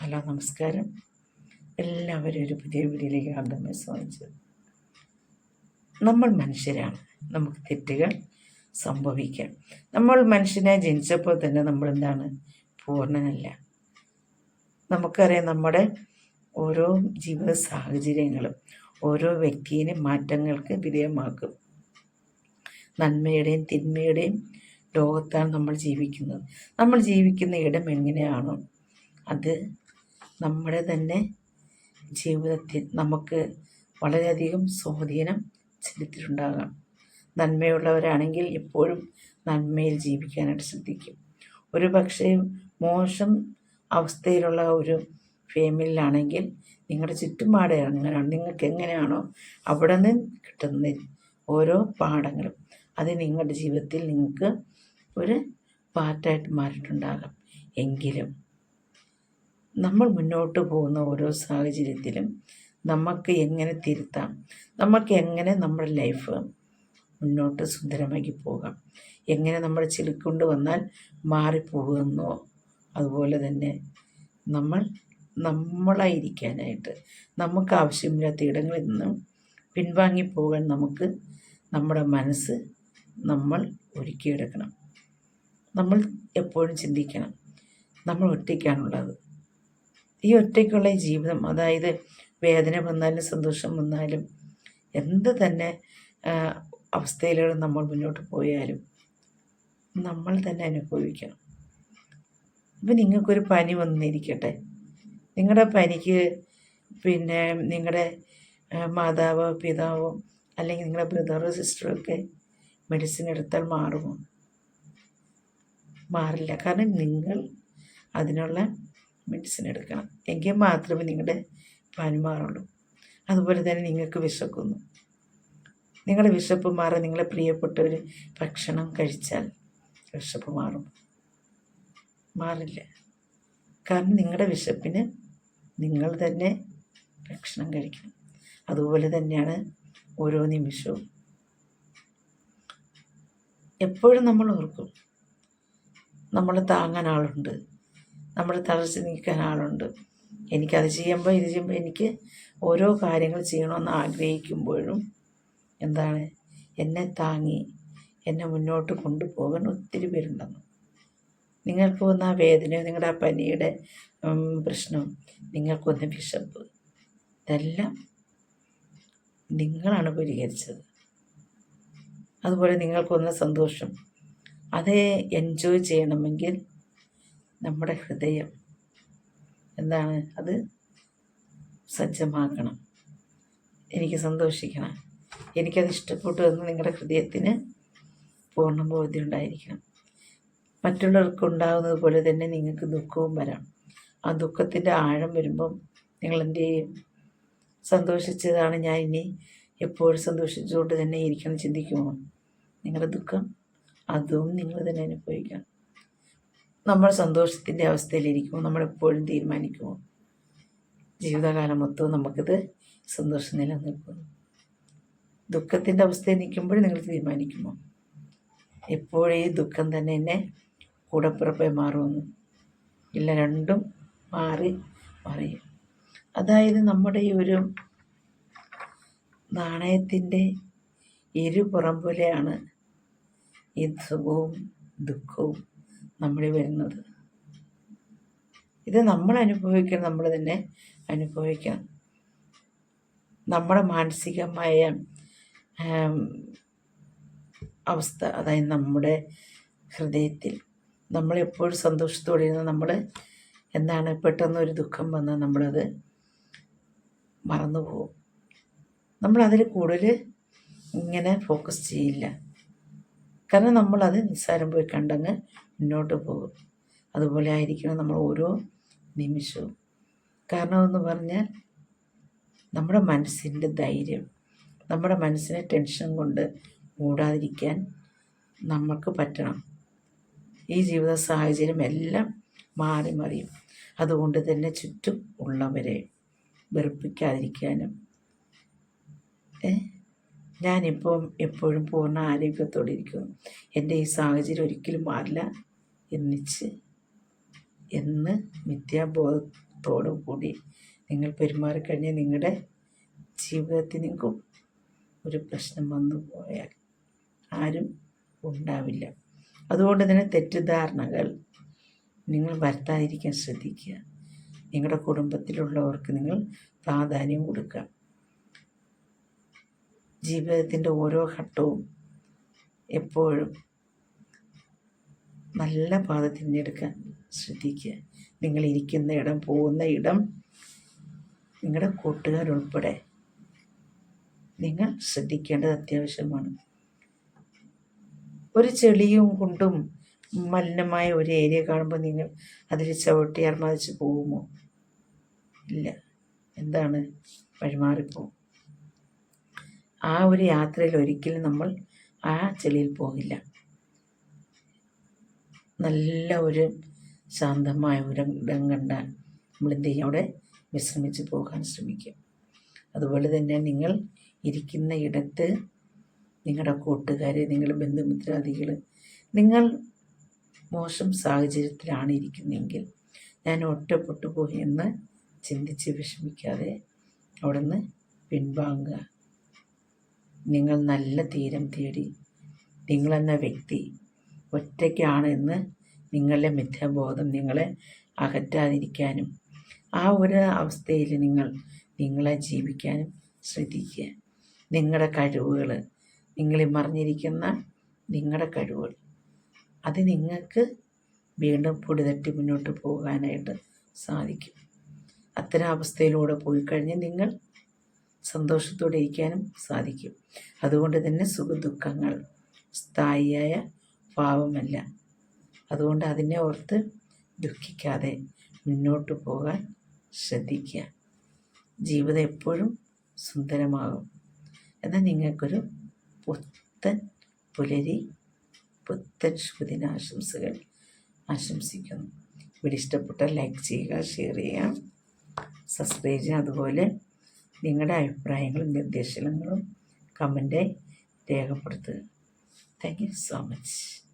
Hello നമസ്കാരം. എല്ലാവരും ഒരു പുതിയ വീഡിയോയിലേക്ക് ആദ്യമായി സ്വാഗതം. നമ്മൾ മനുഷ്യരാണ്. നമുക്ക് തെറ്റുകൾ സംഭവിക്കാം. നമ്മൾ മനുഷ്യനെ ജനിച്ചപ്പോൾ തന്നെ നമ്മൾ എന്താണ്? പൂർണനല്ല. നമുക്കറിയാം നമ്മുടെ ഓരോ ജീവിത സാഹചര്യങ്ങളും ഓരോ വ്യക്തിയെ മാറ്റങ്ങൾക്ക് വിധേയമാക്കും. നന്മയുടെയും തിന്മയുടെയും ലോകത്താണ് നമ്മൾ ജീവിക്കുന്നത്. നമ്മൾ ജീവിക്കുന്ന ഇടം എങ്ങനെയാണോ അത് നമ്മുടെ തന്നെ ജീവിതത്തിൽ നമുക്ക് വളരെയധികം സ്വാധീനം ചെലുത്തിയിട്ടുണ്ടാകാം. നന്മയുള്ളവരാണെങ്കിൽ എപ്പോഴും നന്മയിൽ ജീവിക്കാനായിട്ട് ശ്രദ്ധിക്കും. ഒരു പക്ഷേ മോശം അവസ്ഥയിലുള്ള ഒരു ഫാമിലിയിലാണെങ്കിൽ നിങ്ങളുടെ ചുറ്റുപാട് എങ്ങനെയാണ് നിങ്ങൾക്ക് എങ്ങനെയാണോ അവിടെ നിന്ന് കിട്ടുന്ന ഓരോ പാഠങ്ങളും അത് നിങ്ങളുടെ ജീവിതത്തിൽ നിങ്ങൾക്ക് ഒരു പാർട്ടായിട്ട് മാറിയിട്ടുണ്ടാകാം. എങ്കിലും നമ്മൾ മുന്നോട്ട് പോകുന്ന ഓരോ സാഹചര്യത്തിലും നമുക്ക് എങ്ങനെ തിരുത്താം? നമുക്ക് എങ്ങനെ നമ്മുടെ ലൈഫ് മുന്നോട്ട് സുന്ദരമാക്കി പോകാം? എങ്ങനെ നമ്മൾ ചിലക്കൊണ്ട് വന്നാൽ മാറിപ്പോകുന്നോ? അതുപോലെ തന്നെ നമ്മൾ നമ്മളായിരിക്കാനായിട്ട് നമുക്ക് ആവശ്യമില്ലാത്ത ഇടങ്ങളിൽ നിന്നും പിൻവാങ്ങിപ്പോകാൻ നമുക്ക് നമ്മുടെ മനസ്സ് നമ്മൾ ഒരുക്കിയെടുക്കണം. നമ്മൾ എപ്പോഴും ചിന്തിക്കണം. നമ്മൾ ഒറ്റയ്ക്കാണുള്ളത്. ഈ ഒറ്റയ്ക്കുള്ള ഈ ജീവിതം അതായത് വേദന വന്നാലും സന്തോഷം വന്നാലും എന്ത് തന്നെ അവസ്ഥയിലൂടെ നമ്മൾ മുന്നോട്ട് പോയാലും നമ്മൾ തന്നെ അനുഭവിക്കണം. ഇപ്പം നിങ്ങൾക്കൊരു പനി വന്നിരിക്കട്ടെ. നിങ്ങളുടെ പനിക്ക് പിന്നെ നിങ്ങളുടെ മാതാവോ പിതാവോ അല്ലെങ്കിൽ നിങ്ങളുടെ ബ്രദറോ സിസ്റ്ററോ ഒക്കെ മെഡിസിൻ എടുത്താൽ മാറുമോ? മാറില്ല. കാരണം നിങ്ങൾ അതിനുള്ള മെഡിസിൻ എടുക്കണം. എങ്കിൽ മാത്രമേ നിങ്ങളുടെ പനി മാറുള്ളൂ. അതുപോലെ തന്നെ നിങ്ങൾക്ക് വിശക്കുന്നു. നിങ്ങളുടെ വിശപ്പ് മാറാൻ നിങ്ങളെ പ്രിയപ്പെട്ടവർ ഭക്ഷണം കഴിച്ചാൽ വിശപ്പ് മാറും. മാറില്ല. കാരണം നിങ്ങളുടെ വിശപ്പിന് നിങ്ങൾ തന്നെ ഭക്ഷണം കഴിക്കണം. അതുപോലെ തന്നെയാണ് ഓരോ നിമിഷവും. എപ്പോഴും നമ്മൾ ഓർക്കും നമ്മൾ താങ്ങാൻ ആളുണ്ട്. നമ്മൾ തളർച്ച നീക്കാൻ ആളുണ്ട്. എനിക്കത് ചെയ്യുമ്പോൾ ഇത് ചെയ്യുമ്പോൾ എനിക്ക് ഓരോ കാര്യങ്ങൾ ചെയ്യണമെന്ന് ആഗ്രഹിക്കുമ്പോഴും എന്താണ്? എന്നെ താങ്ങി എന്നെ മുന്നോട്ട് കൊണ്ടുപോകാൻ ഒത്തിരി പേരുണ്ടെന്ന്. നിങ്ങൾക്ക് വന്ന ആ വേദന നിങ്ങളുടെ ആ പനിയുടെ പ്രശ്നം നിങ്ങൾക്ക് വന്ന വിശപ്പ്. ഇതെല്ലാം നിങ്ങളാണ് പരിഹരിച്ചത്. അതുപോലെ നിങ്ങൾക്ക് വന്ന സന്തോഷം. അത് എൻജോയ് ചെയ്യണമെങ്കിൽ നമ്മുടെ ഹൃദയം എന്താണ്? അത് സജ്ജമാക്കണം. എനിക്ക് സന്തോഷിക്കണം. എനിക്കത് ഇഷ്ടപ്പെട്ടു എന്ന് നിങ്ങളുടെ ഹൃദയത്തിന് പൂർണ ബോധ്യം ഉണ്ടായിരിക്കണം. മറ്റുള്ളവർക്ക് ഉണ്ടാകുന്നത് പോലെ തന്നെ നിങ്ങൾക്ക് ദുഃഖവും വരാം. ആ ദുഃഖത്തിന്റെ ആഴം വരുമ്പം നിങ്ങൾ സന്തോഷിച്ചതാണ് ഞാൻ ഇനി എപ്പോഴും സന്തോഷിച്ചുകൊണ്ട് തന്നെ ഇരിക്കണം ചിന്തിക്കുമോ? നിങ്ങളുടെ ദുഃഖം അതും നിങ്ങൾ തന്നെ അനുഭവിക്കണം. നമ്മൾ സന്തോഷത്തിന്റെ നമ്മൾ നമ്മളെപ്പോഴും തീരുമാനിക്കുമോ? ജീവിതകാലം മൊത്തവും നമുക്കിത് സന്തോഷം നിലനിൽക്കുന്നു ദുഃഖത്തിന്റെ അവസ്ഥയിൽ നിൽക്കുമ്പോൾ നിങ്ങൾ തീരുമാനിക്കുമോ? എപ്പോഴും ഈ ദുഃഖം തന്നെ എന്നെ കൂടപ്പിറപ്പായി മാറുമെന്ന്. ഇല്ല രണ്ടും മാറി മറിയും. അതായത് നമ്മുടെ ഈ ഒരു നാണയത്തിന്റെ ഇരുപുറം പോലെയാണ് ഈ സുഖവും ദുഃഖവും നമ്മളിൽ വരുന്നത്. ഇത് നമ്മൾ അനുഭവിക്കണം നമ്മൾ തന്നെ അനുഭവിക്കണം നമ്മുടെ മാനസികമായ അവസ്ഥ അതായത് നമ്മുടെ ഹൃദയത്തിൽ നമ്മളെപ്പോഴും സന്തോഷത്തോടെ ഇരുന്ന് നമ്മൾ എന്താണ് പെട്ടെന്ന് ഒരു ദുഃഖം വന്നാൽ നമ്മളത് മറന്നു പോകും നമ്മളതിൽ കൂടുതൽ ഇങ്ങനെ ഫോക്കസ് ചെയ്യില്ല. കാരണം നമ്മൾ അത് നിസ്സാരം പോയി കണ്ടങ്ങ് മുന്നോട്ട് പോകും. അതുപോലെ ആയിരിക്കണം നമ്മൾ ഓരോ നിമിഷവും. കാരണമെന്ന് പറഞ്ഞാൽ നമ്മുടെ മനസ്സിന്റെ ധൈര്യം നമ്മുടെ മനസ്സിനെ ടെൻഷൻ കൊണ്ട് മൂടാതിരിക്കാൻ നമുക്ക് പറ്റണം. ഈ ജീവിത സാഹചര്യം എല്ലാം മാറി മറിയും. അതുകൊണ്ട് തന്നെ ചുറ്റും ഉള്ളവരെ വെറുപ്പിക്കാതിരിക്കാനും ഞാനിപ്പം എപ്പോഴും പൂർണ ആരോഗ്യത്തോടെ ഇരിക്കുന്നു. എന്റെ ഈ സാഹചര്യം ഒരിക്കലും മാറില്ല എന്നിച്ച് എന്ന് മിഥ്യാബോധത്തോടു കൂടി നിങ്ങൾ പെരുമാറിക്കഴിഞ്ഞാൽ നിങ്ങളുടെ ജീവിതത്തിൽ ഒരു പ്രശ്നം വന്നു പോയാൽ ആരും ഉണ്ടാവില്ല. അതുകൊണ്ട് തന്നെ തെറ്റിദ്ധാരണകൾ നിങ്ങൾ വരുത്താതിരിക്കാൻ ശ്രദ്ധിക്കുക. നിങ്ങളുടെ കുടുംബത്തിലുള്ളവർക്ക് നിങ്ങൾ പ്രാധാന്യം കൊടുക്കുക. ജീവിതത്തിന്റെ ഓരോ ഘട്ടവും എപ്പോഴും നല്ല പാത തിരഞ്ഞെടുക്കാൻ ശ്രദ്ധിക്കുക. നിങ്ങൾ ഇരിക്കുന്ന ഇടം പോകുന്ന ഇടം നിങ്ങളുടെ കൂട്ടുകാരുൾപ്പെടെ നിങ്ങൾ ശ്രദ്ധിക്കേണ്ടത് അത്യാവശ്യമാണ്. ഒരു ചെളിയും കൊണ്ടും മലിനമായ ഒരു ഏരിയ കാണുമ്പോൾ നിങ്ങൾ അതിൽ ചവിട്ടി അർമാദിച്ച് പോകുമോ? ഇല്ല. എന്താണ് വഴിമാറിപ്പോവും? ആ ഒരു യാത്രയിൽ ഒരിക്കലും നമ്മൾ ആ ചെളിയിൽ പോകില്ല. നല്ല ഒരു ശാന്തമായ ഒരു ഇടം കണ്ടാൽ നമ്മൾ എന്ത് ചെയ്യും? അവിടെ വിശ്രമിച്ച് പോകാൻ ശ്രമിക്കും. അതുപോലെ തന്നെ നിങ്ങൾ ഇരിക്കുന്ന ഇടത്ത് നിങ്ങളുടെ കൂട്ടുകാർ നിങ്ങളുടെ ബന്ധുമിത്രാദികൾ നിങ്ങൾ മോശം സാഹചര്യത്തിലാണ് ഇരിക്കുന്നതെങ്കിൽ ഞാൻ ഒറ്റപ്പെട്ടു പോയി എന്ന് ചിന്തിച്ച് വിഷമിക്കാതെ അവിടെ നിന്ന് പിൻവാങ്ങുക. നിങ്ങൾ നല്ല തീരം തേടി. നിങ്ങളെന്ന വ്യക്തി ഒറ്റയ്ക്കാണ് എന്ന് നിങ്ങളുടെ മിഥ്യാബോധം നിങ്ങളെ അകറ്റാതിരിക്കാനും ആ ഒരു അവസ്ഥയിൽ നിങ്ങൾ നിങ്ങളെ ജീവിക്കാനും ശ്രദ്ധിക്കുക. നിങ്ങളുടെ കഴിവുകൾ നിങ്ങളിൽ മറിഞ്ഞിരിക്കുന്ന നിങ്ങളുടെ കഴിവുകൾ അത് നിങ്ങൾക്ക് വീണ്ടും പൊടിതട്ടി മുന്നോട്ട് പോകാനായിട്ട് സാധിക്കും. അത്തരം അവസ്ഥയിലൂടെ പോയി കഴിഞ്ഞ് നിങ്ങൾ സന്തോഷത്തോടെ ഇരിക്കാനും സാധിക്കും. അതുകൊണ്ട് തന്നെ സുഖദുഃഖങ്ങൾ സ്ഥായിയായ ഭാവമല്ല അതുകൊണ്ട് അതിനെ ഓർത്ത് ദുഃഖിക്കാതെ മുന്നോട്ട് പോകാൻ ശ്രദ്ധിക്കുക. ജീവിതം എപ്പോഴും സുന്ദരമാകും. എന്നാൽ നിങ്ങൾക്കൊരു പുത്തൻ പുലരി പുത്തൻ ശുഭദിനാശംസകൾ ആശംസിക്കുന്നു. ഇവിടെ ഇഷ്ടപ്പെട്ടാൽ ലൈക്ക് ചെയ്യുക ഷെയർ ചെയ്യുക സബ്സ്ക്രൈബ് ചെയ്യുക. അതുപോലെ നിങ്ങളുടെ അഭിപ്രായങ്ങളും നിർദ്ദേശങ്ങളും കമന്റായി രേഖപ്പെടുത്തുക. Thank you so much.